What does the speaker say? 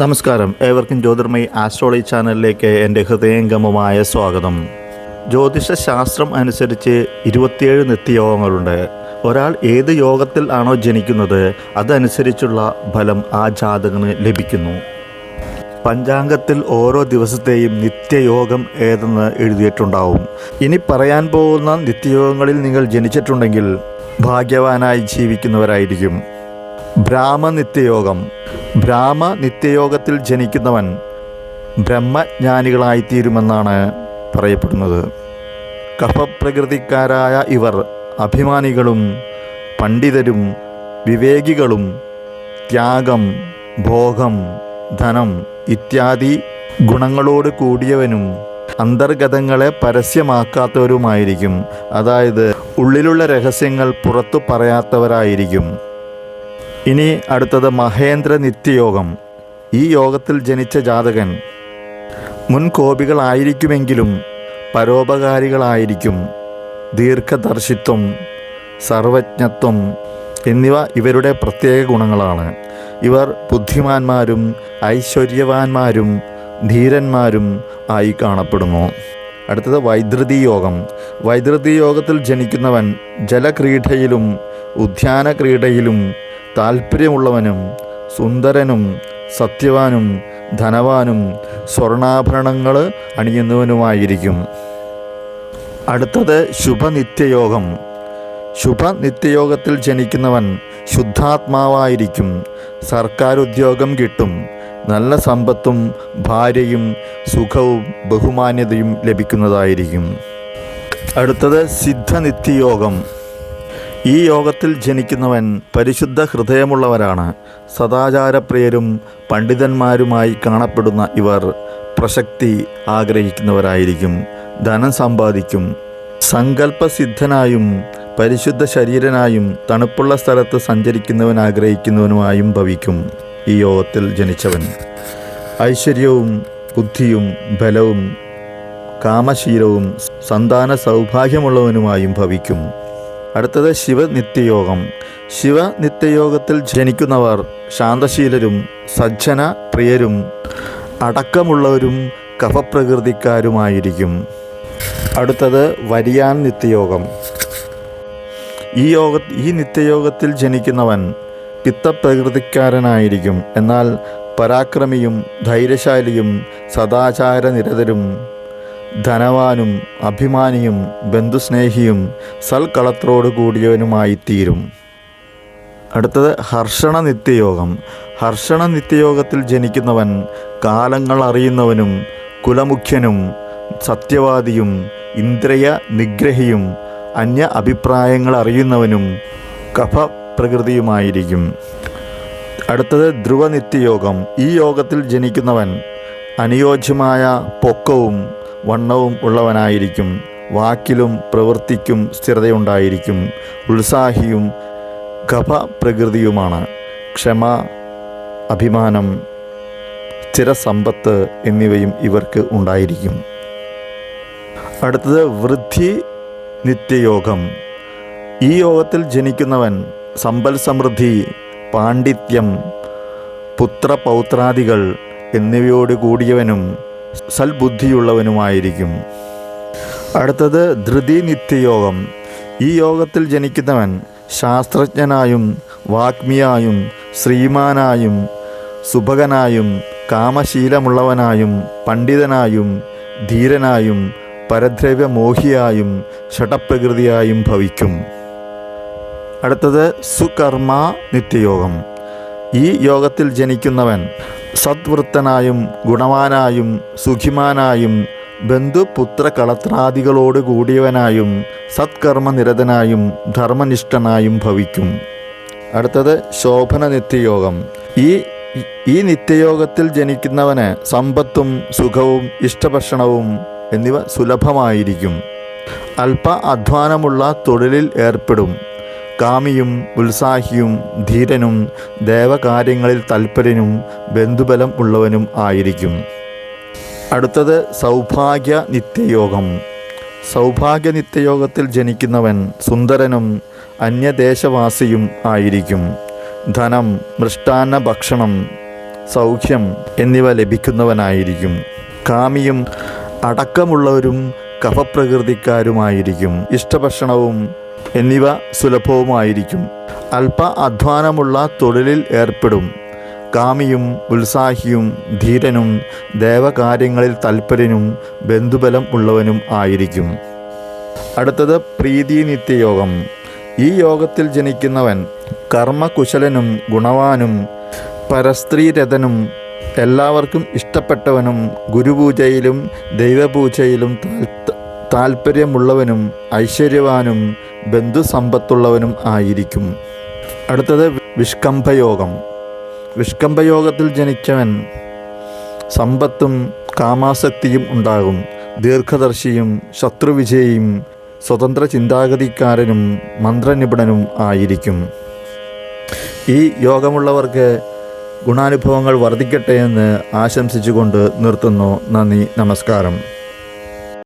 നമസ്കാരം. ഏവർക്കും ജ്യോതിർമയി ആസ്ട്രോളജി ചാനലിലേക്ക് എന്റെ ഹൃദയംഗമമായ സ്വാഗതം. ജ്യോതിഷ ശാസ്ത്രം അനുസരിച്ച് ഇരുപത്തിയേഴ് നിത്യയോഗങ്ങളുണ്ട്. ഒരാൾ ഏത് യോഗത്തിൽ ആണോ ജനിക്കുന്നത് അതനുസരിച്ചുള്ള ഫലം ആ ജാതകന് ലഭിക്കുന്നു. പഞ്ചാംഗത്തിൽ ഓരോ ദിവസത്തെയും നിത്യയോഗം ഏതെന്ന് എഴുതിയിട്ടുണ്ടാവും. ഇനി പറയാൻ പോകുന്ന നിത്യയോഗങ്ങളിൽ നിങ്ങൾ ജനിച്ചിട്ടുണ്ടെങ്കിൽ ഭാഗ്യവാനായി ജീവിക്കുന്നവരായിരിക്കും. ബ്രാഹ്മ നിത്യയോഗം ബ്രാഹ്മ നിത്യയോഗത്തിൽ ജനിക്കുന്നവൻ ബ്രഹ്മജ്ഞാനികളായിത്തീരുമെന്നാണ് പറയപ്പെടുന്നത്. കഫപ്രകൃതിക്കാരായ ഇവർ അഭിമാനികളും പണ്ഡിതരും വിവേകികളും ത്യാഗം ഭോഗം ധനം ഇത്യാദി ഗുണങ്ങളോട് കൂടിയവനും അന്തർഗതങ്ങളെ പരസ്യമാക്കാത്തവരുമായിരിക്കും. അതായത് ഉള്ളിലുള്ള രഹസ്യങ്ങൾ പുറത്തു പറയാത്തവരായിരിക്കും. ഇനി അടുത്തത് മഹേന്ദ്ര നിത്യയോഗം. ഈ യോഗത്തിൽ ജനിച്ച ജാതകൻ മുൻ കോപികളായിരിക്കുമെങ്കിലും പരോപകാരികളായിരിക്കും. ദീർഘദർശിത്വം സർവജ്ഞത്വം എന്നിവ ഇവരുടെ പ്രത്യേക ഗുണങ്ങളാണ്. ഇവർ ബുദ്ധിമാന്മാരും ഐശ്വര്യവാന്മാരും ധീരന്മാരും ആയി കാണപ്പെടുന്നു. അടുത്തത് വൈദ്യുതി യോഗം. വൈദ്യുതി യോഗത്തിൽ ജനിക്കുന്നവൻ ജലക്രീഡയിലും ഉദ്യാന ക്രീഡയിലും താല്പര്യമുള്ളവനും സുന്ദരനും സത്യവാനും ധനവാനും സ്വർണാഭരണങ്ങൾ അണിയുന്നവനുമായിരിക്കും. അടുത്തത് ശുഭനിത്യയോഗം. ശുഭനിത്യയോഗത്തിൽ ജനിക്കുന്നവൻ ശുദ്ധാത്മാവായിരിക്കും. സർക്കാർ ഉദ്യോഗം കിട്ടും. നല്ല സമ്പത്തും ഭാര്യയും സുഖവും ബഹുമാന്യതയും ലഭിക്കുന്നതായിരിക്കും. അടുത്തത് സിദ്ധനിത്യയോഗം. ഈ യോഗത്തിൽ ജനിക്കുന്നവൻ പരിശുദ്ധ ഹൃദയമുള്ളവരാണ്. സദാചാരപ്രിയരും പണ്ഡിതന്മാരുമായി കാണപ്പെടുന്ന ഇവർ പ്രശക്തി ആഗ്രഹിക്കുന്നവരായിരിക്കും. ധനം സമ്പാദിക്കും. സങ്കല്പസിദ്ധനായും പരിശുദ്ധ ശരീരനായും തണുപ്പുള്ള സ്ഥലത്ത് സഞ്ചരിക്കുന്നവൻ ആഗ്രഹിക്കുന്നവനുമായും ഭവിക്കും ഈ യോഗത്തിൽ ജനിച്ചവൻ. ഐശ്വര്യവും ബുദ്ധിയും ബലവും കാമശീലവും സന്താന സൗഭാഗ്യമുള്ളവനുമായും ഭവിക്കും. അടുത്തത് ശിവനിത്യയോഗം. ശിവനിത്യയോഗത്തിൽ ജനിക്കുന്നവർ ശാന്തശീലരും സജ്ജന പ്രിയരും അടക്കമുള്ളവരും കഫപ്രകൃതിക്കാരുമായിരിക്കും. അടുത്തത് വരിയാൻ നിത്യയോഗം. ഈ യോഗ ഈ നിത്യയോഗത്തിൽ ജനിക്കുന്നവൻ പിത്തപ്രകൃതിക്കാരനായിരിക്കും. എന്നാൽ പരാക്രമിയും ധൈര്യശാലിയും സദാചാരനിരതരും ധനവാനും അഭിമാനിയും ബന്ധുസ്നേഹിയും സൽക്കളത്തോടു കൂടിയവനുമായിത്തീരും അടുത്തത് ഹർഷണ നിത്യയോഗം ഹർഷണ നിത്യയോഗത്തിൽ ജനിക്കുന്നവൻ കാലങ്ങൾ അറിയുന്നവനും കുലമുഖ്യനും സത്യവാദിയും ഇന്ദ്രിയ നിഗ്രഹിയും അന്യ അഭിപ്രായങ്ങൾ അറിയുന്നവനും കഫ പ്രകൃതിയുമായിരിക്കും അടുത്തത് ധ്രുവനിത്യയോഗം. ഈ യോഗത്തിൽ ജനിക്കുന്നവൻ അനുയോജ്യമായ പൊക്കവും വണ്ണവും ഉള്ളവനായിരിക്കും. വാക്കിലും പ്രവൃത്തിക്കും സ്ഥിരതയുണ്ടായിരിക്കും. ഉത്സാഹിയും ഗഭ പ്രകൃതിയുമാണ് ക്ഷമ അഭിമാനം സ്ഥിരസമ്പത്ത് എന്നിവയും ഇവർക്ക് ഉണ്ടായിരിക്കും. അടുത്തത് വൃദ്ധി നിത്യയോഗം. ഈ യോഗത്തിൽ ജനിക്കുന്നവൻ സമ്പൽ സമൃദ്ധി പാണ്ഡിത്യം പുത്രപൗത്രാദികൾ എന്നിവയോട് കൂടിയവനും സൽബുദ്ധിയുള്ളവനുമായിരിക്കും. അടുത്തത് ധൃതി നിത്യയോഗം ഈ യോഗത്തിൽ ജനിക്കുന്നവൻ ശാസ്ത്രജ്ഞനായും വാഗ്മിയായും ശ്രീമാനായും സുഭകനായും കാമശീലമുള്ളവനായും പണ്ഡിതനായും ധീരനായും പരദ്രവ്യമോഹിയായും ഷടപ്രകൃതിയായും ഭവിക്കും. അടുത്തത് സുകർമ്മ നിത്യയോഗം ഈ യോഗത്തിൽ ജനിക്കുന്നവൻ സദ്വൃത്തനായും ഗുണവാനായും സുഖിമാനായും ബന്ധുപുത്ര കളത്രാദികളോട് കൂടിയവനായും സത്കർമ്മനിരതനായും ധർമ്മനിഷ്ഠനായും ഭവിക്കും. അടുത്തത് ശോഭന നിത്യയോഗം. ഈ ഈ നിത്യയോഗത്തിൽ ജനിക്കുന്നവന് സമ്പത്തും സുഖവും ഇഷ്ടഭക്ഷണവും എന്നിവ സുലഭമായിരിക്കും. അല്പ അധ്വാനമുള്ള തൊഴിലിൽ ഏർപ്പെടും. കാമിയും ഉത്സാഹിയും ധീരനും ദേവകാര്യങ്ങളിൽ തൽപരനും ബന്ധുബലം ഉള്ളവനും ആയിരിക്കും. അടുത്തത് സൗഭാഗ്യ നിത്യയോഗം. സൗഭാഗ്യ നിത്യയോഗത്തിൽ ജനിക്കുന്നവൻ സുന്ദരനും അന്യദേശവാസിയും ആയിരിക്കും. ധനം മൃഷ്ടാന്ന ഭക്ഷണം സൗഖ്യം എന്നിവ ലഭിക്കുന്നവനായിരിക്കും. കാമിയും അടക്കമുള്ളവരും കഫപ്രകൃതിക്കാരുമായിരിക്കും. ഇഷ്ടഭക്ഷണവും എന്നിവ സുലഭവുമായിരിക്കും. അല്പ അധ്വാനമുള്ള തൊഴിലിൽ ഏർപ്പെടും. കാമിയും ഉത്സാഹിയും ധീരനും ദേവകാര്യങ്ങളിൽ തൽപരനും ബന്ധുബലം ഉള്ളവനും ആയിരിക്കും. അടുത്തത് പ്രീതി നിത്യയോഗം ഈ യോഗത്തിൽ ജനിക്കുന്നവൻ കർമ്മകുശലനും ഗുണവാനും പരസ്ത്രീരഥനും എല്ലാവർക്കും ഇഷ്ടപ്പെട്ടവനും ഗുരുപൂജയിലും ദൈവപൂജയിലും താല്പര്യമുള്ളവനും ഐശ്വര്യവാനും ബന്ധുസമ്പത്തുള്ളവനും ആയിരിക്കും. അടുത്തത് വിഷ്കംഭയോഗം വിഷ്കംഭയോഗത്തിൽ ജനിച്ചവൻ സമ്പത്തും കാമാസക്തിയും ഉണ്ടാകും. ദീർഘദർശിയും ശത്രുവിജയിയും സ്വതന്ത്ര ചിന്താഗതിക്കാരനും മന്ത്രനിപുണനും ആയിരിക്കും. ഈ യോഗമുള്ളവർക്ക് ഗുണാനുഭവങ്ങൾ വർദ്ധിക്കട്ടെ എന്ന് ആശംസിച്ചുകൊണ്ട് നിർത്തുന്നു. നന്ദി നമസ്കാരം.